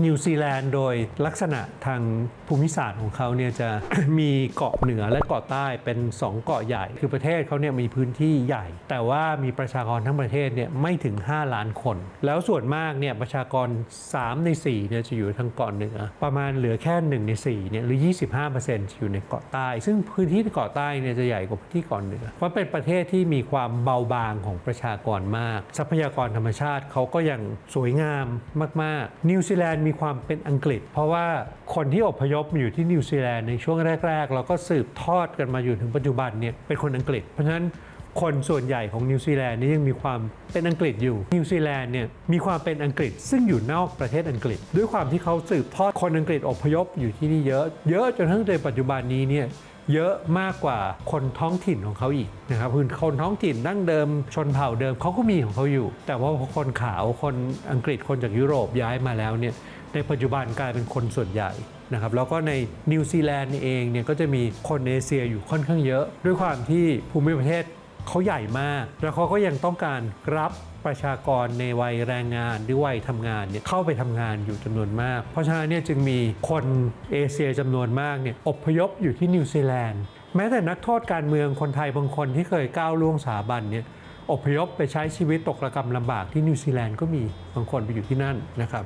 นิวซีแลนด์โดยลักษณะทางภูมิศาสตร์ของเขาเนี่ยจะมีเกาะเหนือและเกาะใต้เป็น 2 เกาะใหญ่ คือประเทศเขาเนี่ยมีพื้นที่ใหญ่ แต่ว่ามีประชากรทั้งประเทศเนี่ยไม่ถึง 5 ล้านคน แล้วส่วนมากเนี่ยประชากร 3 ใน4เนี่ยจะอยู่ทางเกาะเหนือ ประมาณเหลือแค่ 1 ใน4เนี่ยหรือ 25%จะอยู่ในเกาะใต้ ซึ่งพื้นที่เกาะใต้เนี่ยจะใหญ่กว่าพื้นที่เกาะเหนือ เพราะเป็นประเทศที่มีความเบาบางของประชากรมาก ทรัพยากรธรรมชาติเขาก็ยังสวยงามมาก ๆ นิวซีแลนด์มีความเป็นอังกฤษ เพราะว่าคนที่อพยพมาอยู่ที่นิวซีแลนด์ในช่วงแรกๆเราก็สืบทอดกันมาอยู่ถึงปัจจุบันเนี่ยเป็นคนอังกฤษ เพราะฉะนั้น คนส่วนใหญ่ของนิวซีแลนด์นี่ยังมีความเป็นอังกฤษอยู่ นิวซีแลนด์เนี่ยมีความเป็นอังกฤษซึ่งอยู่นอกประเทศอังกฤษ ด้วยความที่เขาสืบทอดคนอังกฤษอพยพอยู่ที่นี่เยอะ เยอะจนทั้งในปัจจุบันนี้เนี่ยเยอะมากกว่าคนท้องถิ่นของเขาอีกนะครับคือคนท้องถิ่นดั้งเดิมชนเผ่าเดิมเขาก็มีของเขาอยู่ แต่ว่าคนขาวคนอังกฤษคนจากยุโรปย้ายมาแล้วเนี่ยในปัจจุบันกลายเป็นคนส่วนใหญ่นะครับแล้วก็ในนิวซีแลนด์เองเนี่ยก็จะมีคนเอเชียอยู่ค่อนข้างเยอะ ด้วยความที่ภูมิประเทศ เขาใหญ่มาก แล้วเขาก็ยังต้องการรับประชากรในวัยแรงงานหรือวัยทำงานเนี่ยเข้าไปทำงานอยู่จำนวนมาก เพราะฉะนั้นเนี่ยจึงมีคนเอเชียจำนวนมากเนี่ยอพยพอยู่ที่นิวซีแลนด์แม้แต่นักโทษการเมืองคนไทยบางคนที่เคยก้าวล่วงสถาบันเนี่ยอพยพไปใช้ชีวิตตกระกำลำบากที่นิวซีแลนด์ก็มีบางคนไปอยู่ที่นั่นนะครับ